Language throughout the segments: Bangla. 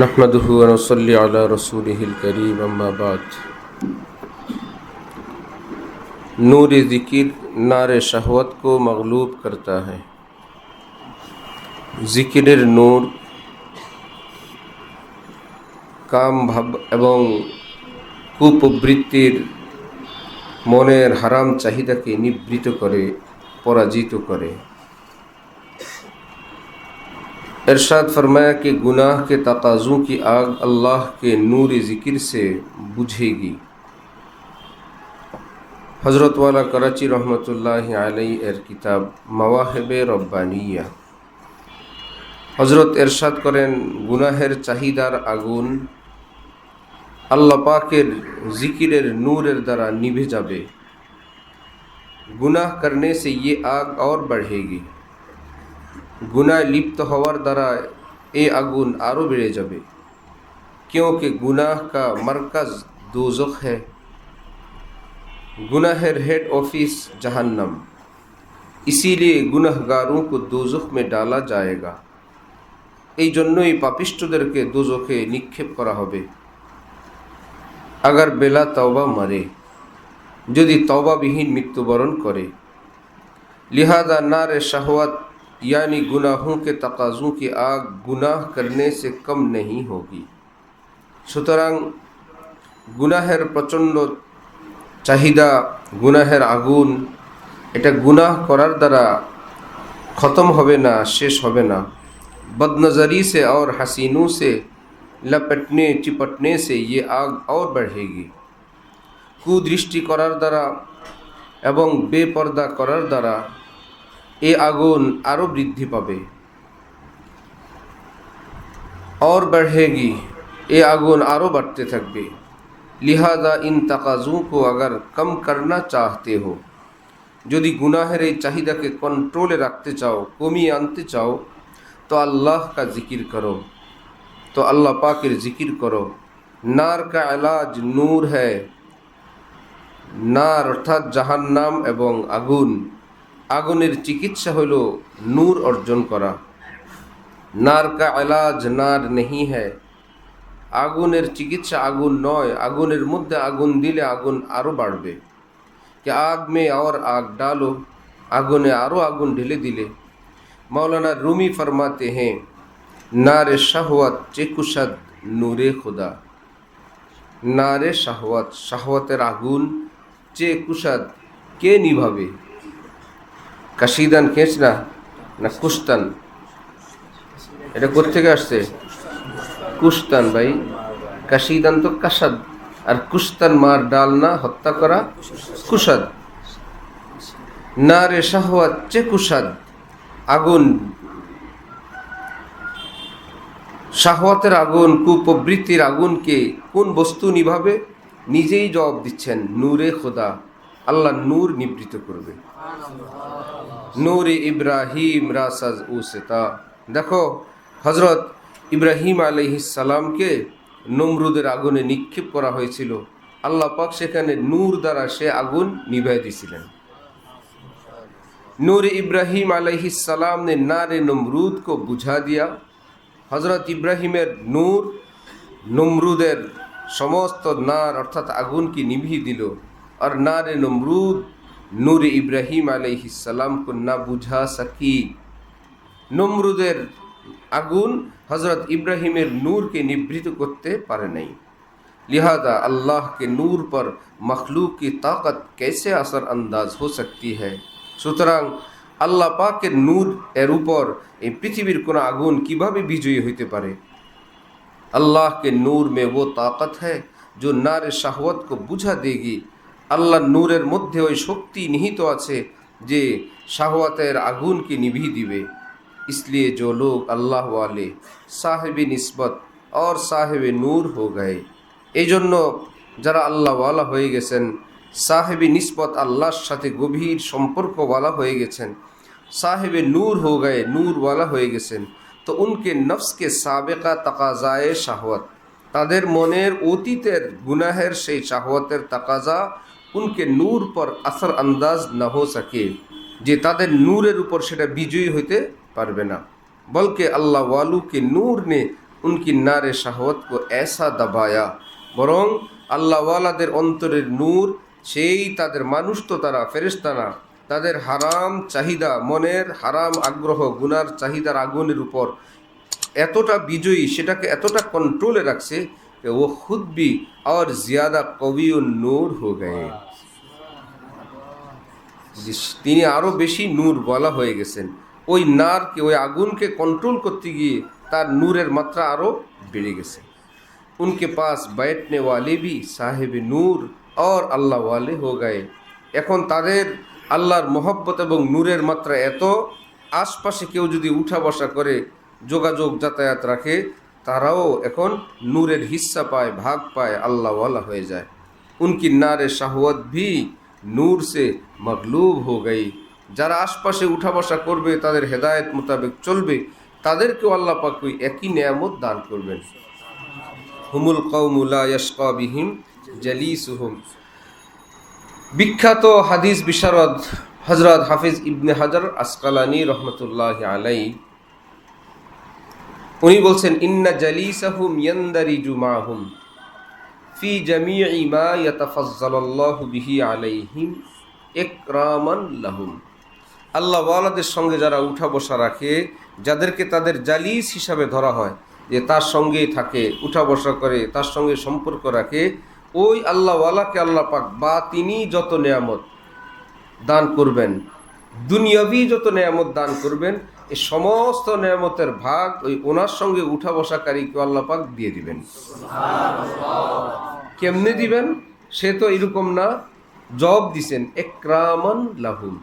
نحمده ونصلي على رسوله الكريم أما بعد نور ذکر نار شہوت کو مغلوب کرتا ہے ذکر নূর কাম ভাব এবং কুপ্রবৃত্তির মনের হারাম চাহিদাকে নিবৃত করে পরাজিত করে ارشاد فرمایا کہ گناہ کے تقاضوں کی آگ اللہ کے نور ذکر سے بجھے گی۔ حضرت والا کراچی رحمۃ اللہ علیہ ایر کتاب مواحب ربانیہ۔ حضرت ارشاد کریں، گناہر چاہیدار آگن اللہ پاکر ذکر نور দ্বারা নিভে যাবে گناہ کرنے سے یہ آگ اور بڑھے گی۔ গুনায় লিপ্ত হওয়ার দ্বারা এই আগুন আরও বেড়ে যাবে क्योंकि गुनाह का मरकज़ दोजख है गुनाहर हेड ऑफिस जहन्नम इसीलिए गुनहगारों को दोजख में डाला जाएगा এই জন্যই পাপিষ্টদেরকে দোজখে নিক্ষেপ করা হবে আগার বেলা তওবা মারে যদি তওবাবিহীন মৃত্যুবরণ করে लिहाजा नार शहवत یعنی گناہوں کے تقاضوں کی آگ گناہ کرنے سے کم نہیں ہوگی۔ سترنگ گناہر پرچنڈ و چاہدہ گناہر اگون ایٹک گناہ قرار درا ختم ہوئے ہونا شیش ہوئے نہ بد نظری سے اور حسینوں سے، لپٹنے، چپٹنے سے یہ آگ اور بڑھے گی۔ کودرشٹی قرار درا اوم بے پردہ قرار درا۔ এ আগুন আরও বৃদ্ধি পাবে। অর বাড়েগি এ আগুন আরও বাড়তে থাকবে। লিহাজা ইন তাকাজুকো আগার কম করনা চাহতে হো। যদি গুনাহের এই চাহিদাকে কন্ট্রোলে রাখতে চাও, কমিয়ে আনতে চাও, তো আল্লাহ কা জিকির করো। তো আল্লাহ পাকের জিকির করো। নার কা এলাজ নূর হ্যায়। নার অর্থাৎ জাহান্নাম এবং আগুন। আগুনের চিকিৎসা হইল নূর অর্জন করা। নার কা এলাজ নার নেহি হ্যায়। আগুনের চিকিৎসা আগুন নয়, আগুনের মধ্যে আগুন দিলে আগুন আরও বাড়বে। কে আগ মে আর আগ ডালো, আগুনে আরও আগুন ঢেলে দিলে। মৌলানা রুমি ফরমাতে হ্যাঁ নারে শাহওয়াত চেকুসাদ নূরে না নারে শাহওয়াত, শাহওয়াতের আগুন, চেকুসাদ কে নিভাবে? কাশিদান খেঁচ না? না কুস্তান এটা কোথেকে আসছে? কুস্তান ভাই। কাশিদান তো কাসাদ। আর কুস্তান মার ডাল না হত্যা করা কুসাদ না রে শাহওয়াত চে কুষাদ আগুন। শাহওয়াতের আগুন কুপ্রবৃত্তির আগুনকে কোন বস্তু নিভাবে? নিজেই জবাব দিচ্ছেন, নূরে খোদা। আল্লাহ নূর নিবৃত করবে। নূরে ইব্রাহিম রাসাজ ও সেতা দেখো হজরত ইব্রাহিম আলহিসাল্লামকে নমরুদের আগুনে নিক্ষেপ করা হয়েছিল আল্লাহ পাক সেখানে নূর দ্বারা সে আগুন নিভাই দিয়েছিলেন नूर इब्राहिम अलैहिस्सलाम ने नारे नमरूद को बुझा दिया হজরত ইব্রাহিমের নূর নমরুদের সমস্ত নার অর্থাৎ আগুনকে নিভিয়ে দিল আর নারে নমরুদ نور ابراہیم علیہ السلام کو نہ بجھا سکی۔ حضرت ابراہیم نور کے پر نہیں۔ لہذا اللہ کے نور پر مخلوق کی طاقت کیسے اثر انداز ہو سکتی ہے؟ سترانگ اللہ پاک کے نور اوپر پتھوی کناہ اگون کی بھا بھی ہوتے پڑے اللہ کے نور میں وہ طاقت ہے جو نار شہوت کو بجھا دے گی۔ আল্লাহ নূরের মধ্যে ওই শক্তি নিহিত আছে যে শাহওয়াতের আগুনকে নিভিয়ে দিবে। ইসলিয়ে जो লোক আল্লাহ আলে সাহেব নিসবত অর সাহেব নূর হো গায়ে। এই জন্য যারা আল্লাহওয়ালা হয়ে গেছেন, সাহেবে নিসবত আল্লাহর সাথে গভীর সম্পর্কওয়ালা হয়ে গেছেন, সাহেবে নূর হো গায়ে নূরওয়ালা হয়ে গেছেন, তো উনকে নফসকে সাবেকা তাকাজায় শাহওয়াত। তাদের মনের অতীতের গুনাহের সেই শাহওয়াতের তাকাজা উনকে নূর পর আসর আন্দাজ না হো সাকে যে তাদের নূরের উপর সেটা বিজয়ী হইতে পারবে না। বলকে আল্লাহ ওয়ালু কে নূর নে উনকি নারে শাহওয়ত কো এসা দাবায়া। বরং আল্লাহওয়ালাদের অন্তরের নূর, সেই তাদের মানুষ তো তারা ফেরেস্তানা তাদের হারাম চাহিদা, মনের হারাম আগ্রহ, গুনার চাহিদার আগুনের উপর এতটা বিজয়ী, সেটাকে এতটা কন্ট্রোলে রাখছে যে ও খুদ भी और ज़्यादा कवि नूर हो गए যে তিনি আরও বেশি নূর বলা হয়ে গেছেন ওই নারকে ওই আগুনকে কন্ট্রোল করতে গিয়ে তার নূরের মাত্রা আরও বেড়ে গেছে উনকে পাস बैठने वाले भी साहेब নূর और আল্লাহ ওয়ালে হো গায়ে এখন তাদের আল্লাহর মহব্বত এবং নূরের মাত্রা এত আশপাশে কেউ যদি উঠা বসা করে যোগাযোগ যাতায়াত রাখে তারাও এখন নূরের হিস্সা পায়, ভাগ পায়, আল্লাহওয়ালা হয়ে যায়। উনকি নারে শাহওয়াত ভি, নূর সে মগলুব হো গই যারা আশপাশে উঠা বসা করবে, তাদের হেদায়েত মোতাবেক চলবে। তাদেরকেও আল্লাহ পাক ওই একই নিয়ামত দান করবেন। হুমুল কৌমুলা ইয়াশকা বিহিম, জালিসুহুম। বিখ্যাত হাদিস বিশারদ হজরত হাফিজ ইবনে হাজার আসকালানি রহমতুল্লাহ আলাই উনি বলছেন, ইন্না জালিসাহুম ইয়ান্দারিজু মাহুম। ফি জামিই মা ইয়াতাফাজ্জালাল্লাহু বিহি আলাইহিম ইকরামান লাহুম। আল্লাহ ওয়ালাদের সঙ্গে যারা উঠা বসা রাখে, যাদেরকে তাদের জালিস হিসাবে ধরা হয়, যে তার সঙ্গেই থাকে, উঠা বসা করে, তার সঙ্গে সম্পর্ক রাখে, ওই আল্লাহওয়ালাকে আল্লাহ পাক বা তিনি যত নেয়ামত দান করবেন, দুনিয়াবি যত নেয়ামত দান করবেন এই সমস্ত নেয়ামতের ভাগ ওই ওনার সঙ্গে উঠা বসাকারীকে আল্লাহ পাক দিয়ে দিবেন। কেমনে দিবেন? সে তো এরকম না। জব দিছেন, একরামান লাহুম।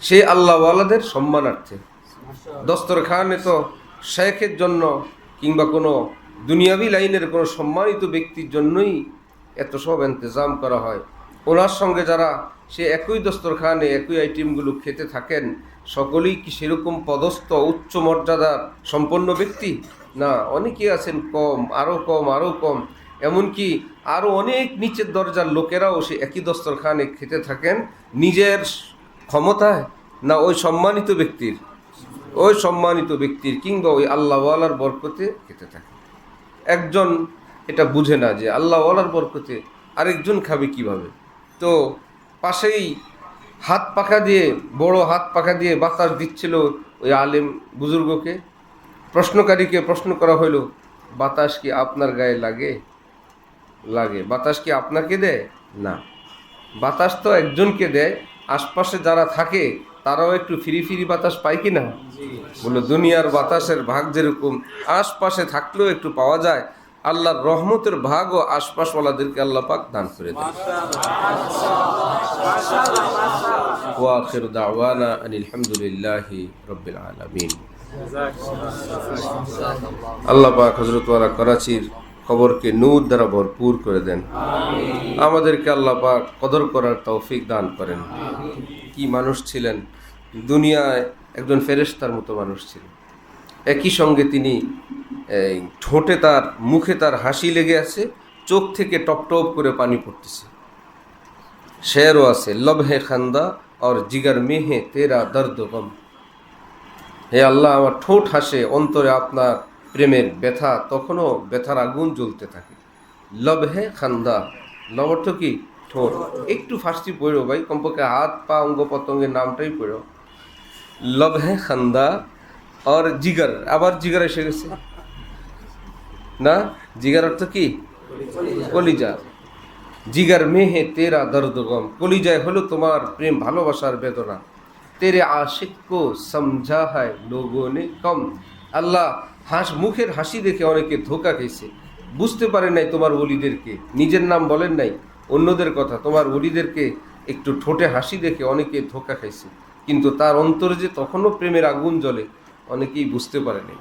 সে আল্লাহওয়ালাদের সম্মানার্থে। দস্তর দস্তরখানে তো শেখের জন্য কিংবা কোনো দুনিয়াবি লাইনের কোনো সম্মানিত ব্যক্তির জন্যই এত সব ইন্তজাম করা হয়। ওনার সঙ্গে যারা সে একই দস্তরখানে, একই আইটেমগুলো খেতে থাকেন, সকলেই কি সেরকম পদস্থ, উচ্চ মর্যাদার, সম্পন্ন ব্যক্তি? না অনেকেই আছেন কম আরও কম আরও কম। এমনকি আরও অনেক নিচের দরজার লোকেরাও সে একই দস্তরখানে খেতে থাকেন। নিজের ক্ষমতায় না ওই সম্মানিত ব্যক্তির? ওই সম্মানিত ব্যক্তির কিংবা ওই আল্লাহওয়ালার বরকতে খেতে থাকে একজন এটা বুঝে না যে আল্লাহওয়ালার বরকতে আরেকজন খাবে কীভাবে? তো পাশেই হাত পাখা দিয়ে বড় হাত পাখা দিয়ে বাতাস দিচ্ছিল ওই আলেম বুজুর্গকে। প্রশ্নকারীকে প্রশ্ন করা হলো বাতাস কি আপনার গায়ে লাগে? লাগে। বাতাস কি আপনাকে দেয়? না। বাতাস তো একজনকে দেয় আশপাশে যারা থাকে তারাও একটু ফিরি ফিরি বাতাস পায় কি না? বলে দুনিয়ার বাতাসের ভাগ যেরকম আশপাশে থাকলেও একটু পাওয়া যায় আল্লাহর রহমতের ভাগও আশপাশওয়ালাদেরকে আল্লাহ পাক দান করে দেন। ওয়াখির দাওয়ানা আনিল হামদুলিল্লাহি রব্বিল আলামিন। আল্লাহ পাক হজরতওয়ালা করাচির খবরকে নূর দ্বারা ভরপুর করে দেন। আমাদেরকে আল্লাহ পাক কদর করার তৌফিক দান করেন। কি মানুষ ছিলেন? দুনিয়ায় একজন ফেরেশতার মতো মানুষ ছিলেন। একই সঙ্গে তিনি ঠোঁটে তার, মুখে তার হাসি লেগে আছে, চোখ থেকে টপ টপ করে পানি পড়তেছে। শেরও আছে, লবহে খান্দা আর জিগার মেহে তেরা দর্দ গম। হে আল্লাহ, আমার ঠোঁট হাসে, অন্তরে আপনার প্রেমের ব্যথা, তখনও ব্যথার আগুন জ্বলতে থাকে। লবহে খান্দা লব অর্থ কি? ঠোঁট। একটু ফার্স্টি পড়ো ভাই, কমপক্ষে হাত, পা, অঙ্গ প্রত্যঙ্গের নামটাই পড়ো। লবহে খান্দা আর জিগার, আবার জিগার এসে গেছে। না? জিগার অর্থ কি? কলিজা। জিগার মেহে তেরা দর্দ গম। কলিজায় হলো তোমার প্রেম, ভালোবাসার বেদনা। তেরে আশিক কো সমঝা হয় লোগো নে কম। আল্লাহ হাস, মুখের হাসি দেখে অনেকে ধোকা খেয়েছে। বুঝতে পারে নাই তোমার ওলিদেরকে। নিজের নাম বলেন নাই, অন্যদের কথা। তোমার ওলিদেরকে একটু ঠোঁটে হাসি দেখে অনেকে ধোকা খাইছে। কিন্তু তার অন্তরে যে তখনও প্রেমের আগুন জ্বলে, অনেকেই বুঝতে পারে নাই।